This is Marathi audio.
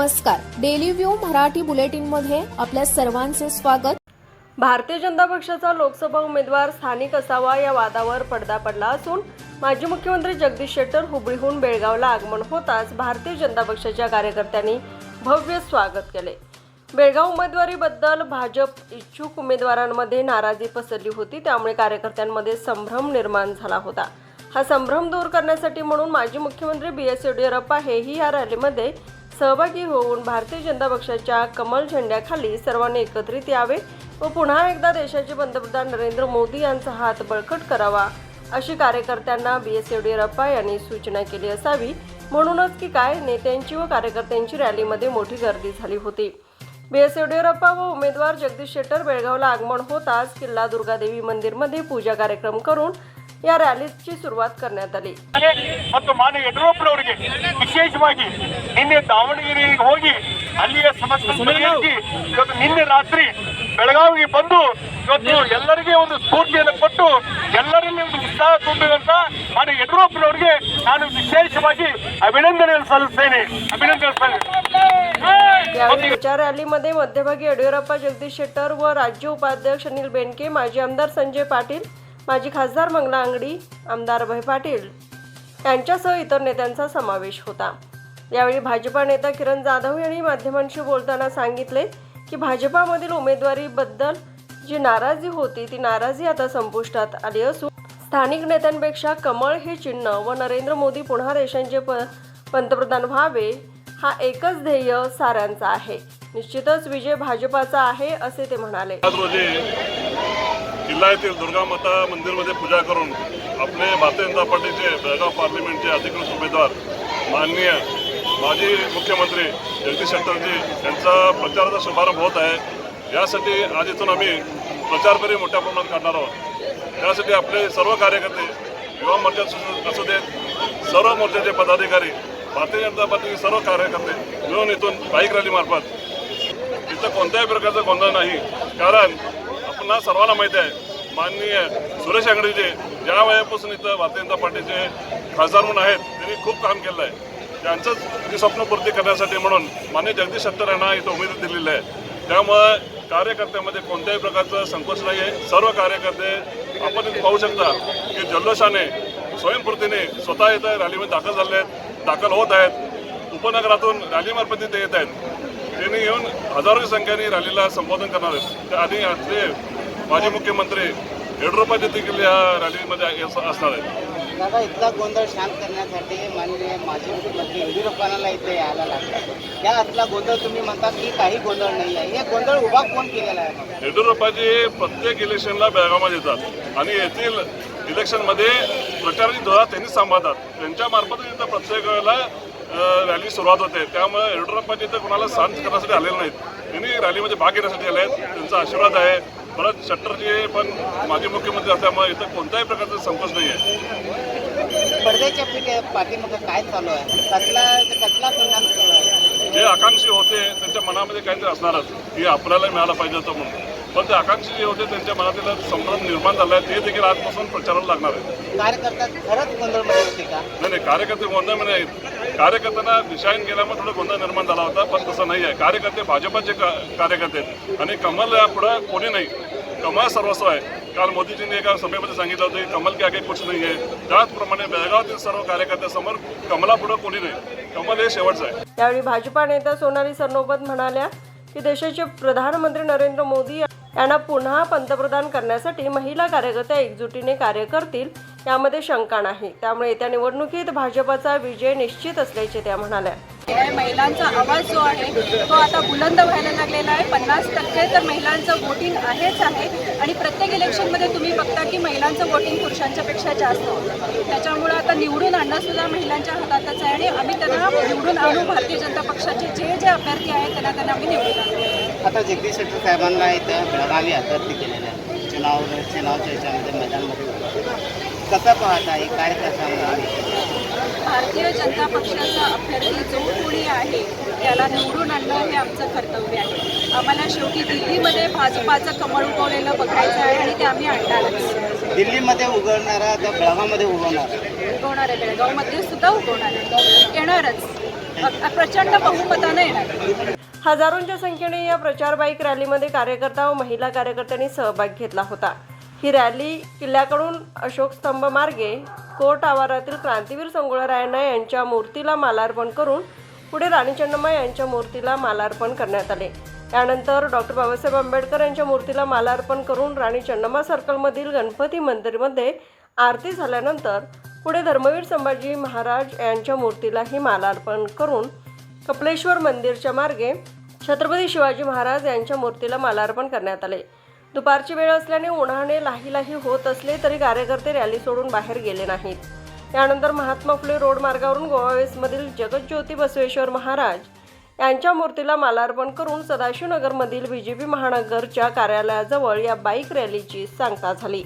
नमस्कार. डेली व्ह्यू मराठी बुलेटिनमध्ये आपल्या सर्वांचे स्वागत. भारतीय जनता पक्षाचा लोकसभा उमेदवार स्थानिक असावा या वादावर पडदा पडला असून माजी मुख्यमंत्री जगदीश शेट्टर हुबळीहून बेळगावला आगमन होताच भारतीय जनता पक्षाच्या कार्यकर्त्यांनी भव्य स्वागत केले. बेळगाव उमेदवारीबद्दल भाजप इच्छुक उमेदवारांमध्ये नाराजी पसरली होती त्यामुळे कार्यकर्त्यांमध्ये संभ्रम निर्माण झाला होता. हा संभ्रम दूर करण्यासाठी म्हणून माजी मुख्यमंत्री बी एस येडियुरप्पा हेही या रॅलीमध्ये सहभागी होऊन भारतीय जनता पक्षाच्या कमल झेंड्याखाली सर्वांनी एकत्रित यावे व पुन्हा एकदा देशाचे पंतप्रधान नरेंद्र मोदी यांचा हात बळकट करावा अशी कार्यकर्त्यांना बी एस येडियुरप्पा यांनी सूचना केली असावी. म्हणूनच की काय नेत्यांची व कार्यकर्त्यांची रॅलीमध्ये मोठी गर्दी झाली होती. बी एस येडियुरप्पा व उमेदवार जगदीश शेट्टर बेळगावला आगमन होताच किल्ला दुर्गादेवी मंदिरमध्ये पूजा कार्यक्रम करून या रॅलीची सुरुवात करण्यात आली ಮತ್ತು ಮಾನ್ಯ ಯಡಿಯೂರಪ್ಪನವರಿಗೆ ವಿಶೇಷವಾಗಿ ನಿನ್ನೆ ದಾವಣಗೆರೆಗೆ ಹೋಗಿ ಅಲ್ಲಿಯ ಸಮಸ್ಯೆ ಬಗೆಹರಿಸಿ ಇವತ್ತು ನಿನ್ನೆ ರಾತ್ರಿ ಬೆಳಗಾವಿಗೆ ಬಂದು ಇವತ್ತು ಎಲ್ಲರಿಗೆ ಒಂದು ಸ್ಫೂರ್ತಿಯನ್ನು ಕೊಟ್ಟು ಎಲ್ಲರಲ್ಲಿ ಒಂದು ಉತ್ಸಾಹ ತುಂಬಿದಂತ ಮಾನ್ಯ ಯಡಿಯೂರಪ್ಪನವರಿಗೆ ನಾನು ವಿಶೇಷವಾಗಿ ಅಭಿನಂದನೆ ಸಲ್ಲಿಸ್ತೇನೆ ಅಭಿನಂದನೆ ಸಲ್ಲಿಸ್ತೇನೆ यावेळी प्रचार रॅलीमध्ये मध्यभागी येडियुरप्पा जगदीश शेट्टर व राज्य उपाध्यक्ष अनिल बेनके माजी आमदार संजय पाटील माजी खासदार मंगला अंगडी आमदार अभय पाटील यांच्यासह इतर नेत्यांचा समावेश होता. यावेळी भाजपा नेता किरण जाधव यांनी माध्यमांशी बोलताना सांगितले की भाजपामधील उमेदवारीबद्दल जी नाराजी होती ती नाराजी आता संपुष्टात आली असून स्थानिक नेत्यांपेक्षा कमळ हे चिन्ह व नरेंद्र मोदी पुन्हा देशांचे प पंतप्रधान व्हावे हा एकच ध्येय साऱ्यांचा आहे. निश्चितच विजय भाजपाचा आहे असे ते म्हणाले. रोजी किल्ला येथील दुर्गा माता मंदिरमध्ये पूजा करून आपले भारतीय जनता पार्टीचे बेळगाव पार्लिमेंटचे अधिकृत उमेदवार माननीय माजी मुख्यमंत्री जगदीश शेट्टरजी यांचा प्रचाराचा शुभारंभ होत आहे. यासाठी आज इथून आम्ही प्रचार फेरी मोठ्या प्रमाणात काढणार आहोत. यासाठी आपले सर्व कार्यकर्ते युवा मोर्चा असू- असू देत सर्व मोर्चाचे पदाधिकारी भारतीय जनता पार्टीचे सर्व कार्यकर्ते मिळून इथून बाईक रॅलीमार्फत. इथं कोणत्याही प्रकारचा गोंधळ नाही. कारण त्यांना सर्वांना माहिती आहे माननीय सुरेश अंगडीजे ज्या वयापासून इथं भारतीय जनता पार्टीचे खासदार म्हणून आहेत त्यांनी खूप काम केलं आहे. त्यांचंच जे स्वप्नपूर्ती करण्यासाठी म्हणून माननीय जगदीश शट्टर यांना इथं उमेद दिलेली आहे. त्यामुळं कार्यकर्त्यामध्ये कोणत्याही प्रकारचं संकोच नाही आहे सर्व कार्यकर्ते आपण इथं पाहू शकता की जल्लोषाने स्वयंपूर्तीने स्वतः इथं रॅलीमध्ये दाखल झाले आहेत दाखल होत आहेत. उपनगरातून रॅलीमार्फत इथे येत आहेत. त्यांनी येऊन हजारो संख्येने रॅलीला संबोधन करणार आहेत. त्याआधी आपले माजी मुख्यमंत्री येडियुरप्पाजी देखील या रॅलीमध्ये अस- असणार आहेत. दादा इथला गोंधळ शांत करण्यासाठी माननीय माजी मुख्यमंत्री येडियुरप्पांना इथे यायला लागलं या आतला गोंधळ तुम्ही म्हणता की काही गोंधळ नाही आहे. हे गोंधळ उभा कोण केलेला आहे? येडियुरप्पाजी प्रत्येक इलेक्शनला बेळगावमध्ये येतात. आणि येथील इलेक्शनमध्ये प्रचाराची धोरण त्यांनीच सांभाळतात. त्यांच्या मार्फत इथं प्रत्येक वेळेला रॅली सुरुवात होते. त्यामुळे येडियुरप्पाजी इथं कोणाला शांत करण्यासाठी आलेले नाहीत. त्यांनी रॅलीमध्ये भाग घेण्यासाठी आले आहेत. त्यांचा आशीर्वाद आहे. परत शट्टरजी पण माजी मुख्यमंत्री असल्यामुळे इथं कोणत्याही प्रकारचा संकोच नाही आहे. पिके पाठीमागं काय चालू आहे? कसला कसला संधान सुरू आहे? जे आकांक्षी होते त्यांच्या मनामध्ये काहीतरी असणारच. की आपल्याला मिळालं पाहिजे होतं म्हणून. पण ते आकांक्षी जे होते त्यांच्या मनातील संभ्रम निर्माण झाला आहे. ते देखील आजपासून प्रचाराला लागणार आहे कार्यकर्ता खरंच गोंधळमध्ये होते का? नाही नाही. कार्यकर्ते गोंधळमध्ये नाहीत कार्यकर्त्यांना दिशाहीन केल्यामुळे थोडं गोंधळ निर्माण झाला होता पण तसं नाही आहे. कार्यकर्ते भाजपाचे कार्यकर्ते आहेत. आणि कमल पुढं कोणी नाही. कमल सर्वस्व आहे. काल मोदीजींनी एका सभेमध्ये सांगितलं होतं की कमल के आगे कुछ नाही आहे. त्याचप्रमाणे बेळगावातील सर्व कार्यकर्त्यासमोर कमलापुढं कोणी नाही. कमल हे शेवटचं आहे. त्यावेळी भाजपा नेत्या सोनाली सरनोबत म्हणाल्या की देशाचे प्रधानमंत्री नरेंद्र मोदी यांना पुन्हा पंतप्रधान करण्यासाठी महिला कार्यकर्त्या एकजुटीने कार्य करतील यामध्ये शंका नाही. त्यामुळे येत्या निवडणुकीत भाजपाचा विजय निश्चित असल्याचे त्या म्हणाल्या. आहे. महिलांचा आवाज जो आहे तो आता बुलंद व्हायला लागलेला आहे. पन्नास टक्के तर महिलांचं वोटिंग आहेच आहे. आणि प्रत्येक इलेक्शनमध्ये तुम्ही बघता की महिलांचं वोटिंग पुरुषांच्या पेक्षा जास्त होतं. त्याच्यामुळं आता निवडून आणणं सुद्धा महिलांच्या हातातच आहे. आणि आम्ही त्यांना निवडून आणू भारतीय जनता पक्षाचे जे जे अभ्यर्थी आहेत त्यांना त्यांना आम्ही निवडून आणू. आता जगदीश शेट्टर साहेबांना इथे बेळगावी अभ्यर्थी केलेले आहे चुनाव चुनावच्या याच्यामध्ये मैदानमध्ये कसं पाहता हे काय कसं भारतीय जनता पक्षाचा अभ्यर्थी जो कोणी आहे त्याला निवडून आणणं हे आमचं कर्तव्य आहे. आम्हाला शेवटी दिल्लीमध्ये भाजपाचं कमळ उगवलेलं बघायचं आहे आणि ते आम्ही आणणारच. दिल्लीमध्ये बेळगावमध्ये उघडणार उगवणार. आहे बेळगावमध्ये सुद्धा उगवणार आहे. येणारच. प्रचंड बहुमतानं येणार. हजारोंच्या संख्येने या प्रचार बाईक रॅलीमध्ये कार्यकर्ता व महिला कार्यकर्त्यांनी सहभाग घेतला होता. ही रॅली किल्ल्याकडून अशोक स्तंभ मार्गे कोर्ट आवारातील क्रांतीवीर संगोळरायांना यांच्या मूर्तीला मालार्पण करून पुढे राणी चन्नम्मा यांच्या मूर्तीला मालार्पण करण्यात आले. त्यानंतर डॉक्टर बाबासाहेब आंबेडकर यांच्या मूर्तीला मालार्पण करून राणी चन्नम्मा सर्कलमधील गणपती मंदिरमध्ये आरती झाल्यानंतर पुढे धर्मवीर संभाजी महाराज यांच्या मूर्तीलाही मालार्पण करून कपलेश्वर मंदिरच्या मार्गे छत्रपती शिवाजी महाराज यांच्या मूर्तीला मालार्पण करण्यात आले. दुपारची वेळ असल्याने उन्हाने लाही लाही होत असले तरी कार्यकर्ते रॅली सोडून बाहेर गेले नाहीत. त्यानंतर महात्मा फुले रोड मार्गावरून गोवावेसमधील जगज्योती बसवेश्वर महाराज यांच्या मूर्तीला मालार्पण करून सदाशिवनगरमधील बी जे पी महानगरच्या कार्यालयाजवळ या बाईक रॅलीची सांगता झाली.